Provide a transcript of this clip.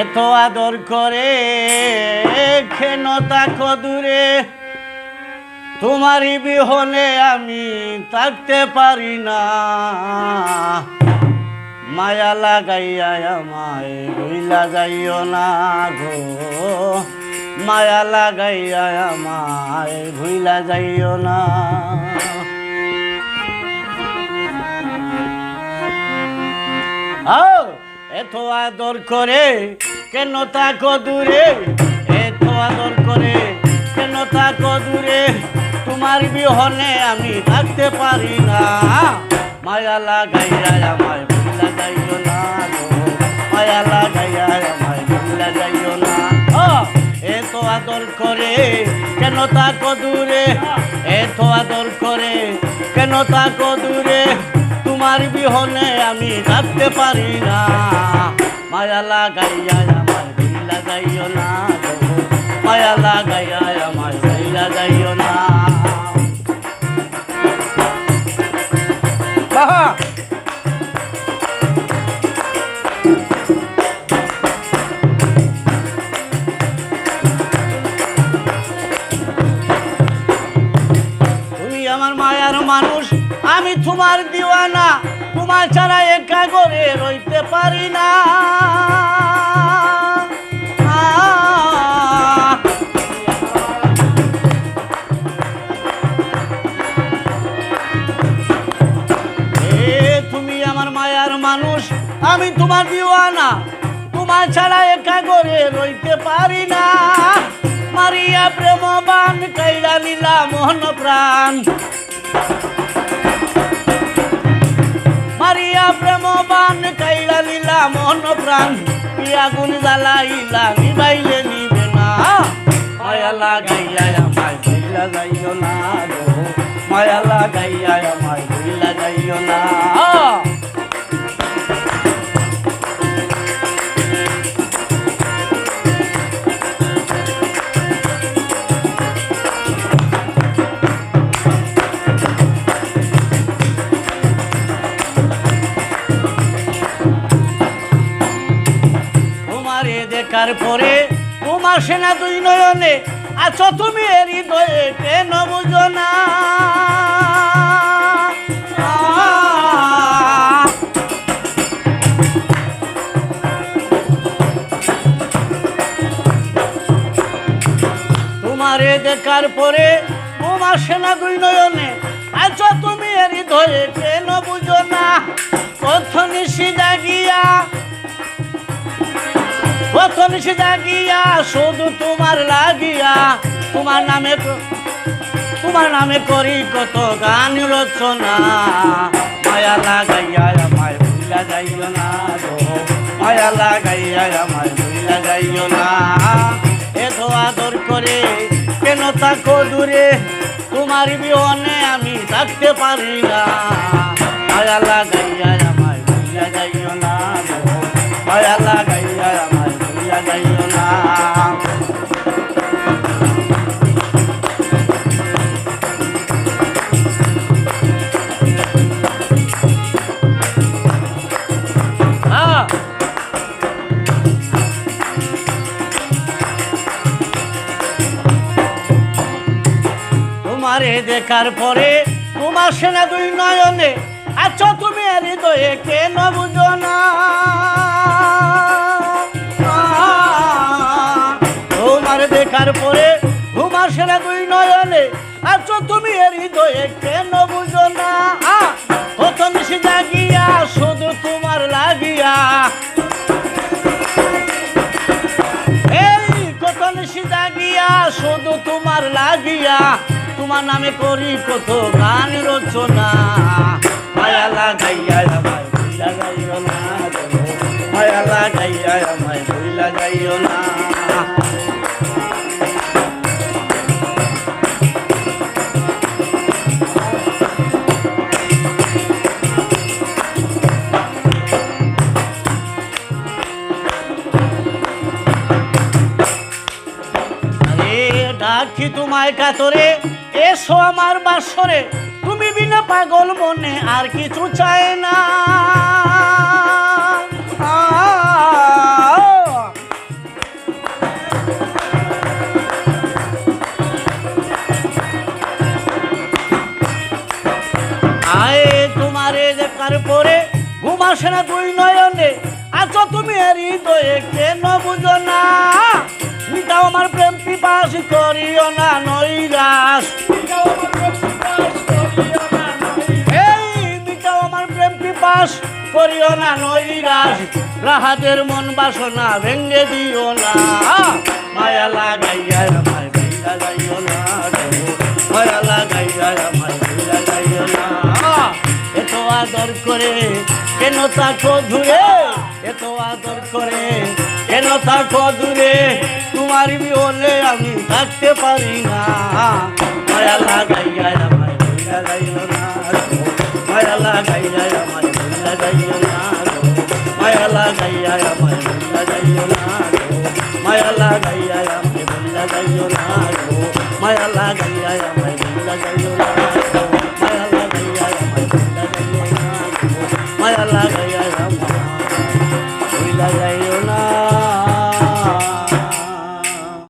এত আদর করে খেন তাকো দূরে। তোমারই বিহনে আমি থাকতে পারি না। মায়া লাগাইয়া আমায় ভুইলা যাইও না গো। মায়া লাগাইয়া আমায় ভুইলা যাইও না। এত আদর করে, কেন তাকো দূরে? এত আদর করে, কেন তাকো দূরে? তোমার বিহনে আমি থাকতে পারি না। মায়া লাগাইয়া আমায় ভুলা যাইও না মায়া লাগাইয়া আমায় ভুলা যাইও না এত আদর করে, কেন তাকো দূরে? এত আদর করে, কেন তাকো দূরে? তোমার বিহনে আমি থাকতে পারি না। মায়া লাগাইয়া আমার ভিলা যাইও না। মায়া লাগাইয়া আমার ভিলা যাইও না। তুমি আমার মায়ার মানুষ আমি তোমার দিওয়ানা। তোমার ছাড়া একা করে রইতে পারি না। তুমি আমার মায়ার মানুষ, আমি তোমার দিওয়ানা। তোমার ছাড়া একা করে রইতে পারি না। মারিয়া প্রেমবান কাইলা লীলা মোহন প্রাণ। মারিয়া প্রেমবান কাইলা লীলা মন প্রাণ। আগুন জ্বালাইলা, নিবাইলে নিবে না। মায়া লাগাইয়া আমায় যাইও না গো। মায়া লাগাইয়া দেখার তোমার সেনা দুই নয়নে আছো তুমি হৃদয়ে কেন বুঝো না তোমারে দেখার পরে তোমার সেনা দুই নয়নে আছো তুমি হৃদয়ে কেন বুঝো না কত নিশি জাগিয়া প্রথম সে জাগিয়া শুধু তোমার লাগিয়া। তোমার নামে তোমার নামে করি কত গান রচনা। মায়া লাগাইয়া আমায় ভুলা যাইও না মায়া লাগাইয়া আমায় ভুলা যাইও না। এত আদর করে কেন তাকো দূরে? তোমার বিহনে আমি থাকতে পারি না। মায়া লাগাইয়া আমায় ভুলা যাইও না মায়া লাগাইয়া আমায় দেখার পরে তোমার সেনা দুই নয়নে আছো তুমি এর হৃদয়ে কেন বুঝো না? সেনা দুই নয়নে, আছো তুমি এর হৃদয়ে কেন বুঝো না? প্রথম সে জাগিয়া শুধু তোমার লাগিয়া? এই কত সিদা গিয়া শুধু তোমার লাগিয়া? তোমার নামে করি কত গান রচনা। মায়া লাগাইয়া আমায় ভুইলা যাইও না। মায়া লাগাইয়া আমায় যাইও না। রাখি তোমায় কাতরে, এসো আমার বাসরে। তুমি বিনা পাগল মনে আর কিছু চায় না। আয়ে তোমারে ঘুমাসে না দুই নয়নে। আচ্ছা তুমি আর হৃদয়ে কেন বুঝো না? মিটাও আমার প্রেম পিপাস করিও না নৈরাস এই, মিটাও করিও না নৈরাস রাহাতের মন বাসনা ভেঙ্গে দিও না। মায়া লাগাইয়া আমায় ভেঙ্গা যাইও না। মায়া লাগাইয়া আমায় ভেঙ্গা যাইও না। এত আদর করে কেন তাকো দূরে এত আদর করে, কেন তাকো দূরে তোমার বিহলে আমি থাকতে পারি না মায়া লাগাইয়া আমায় ভুলা যাইও না গো। মায়া লাগাইয়া না না।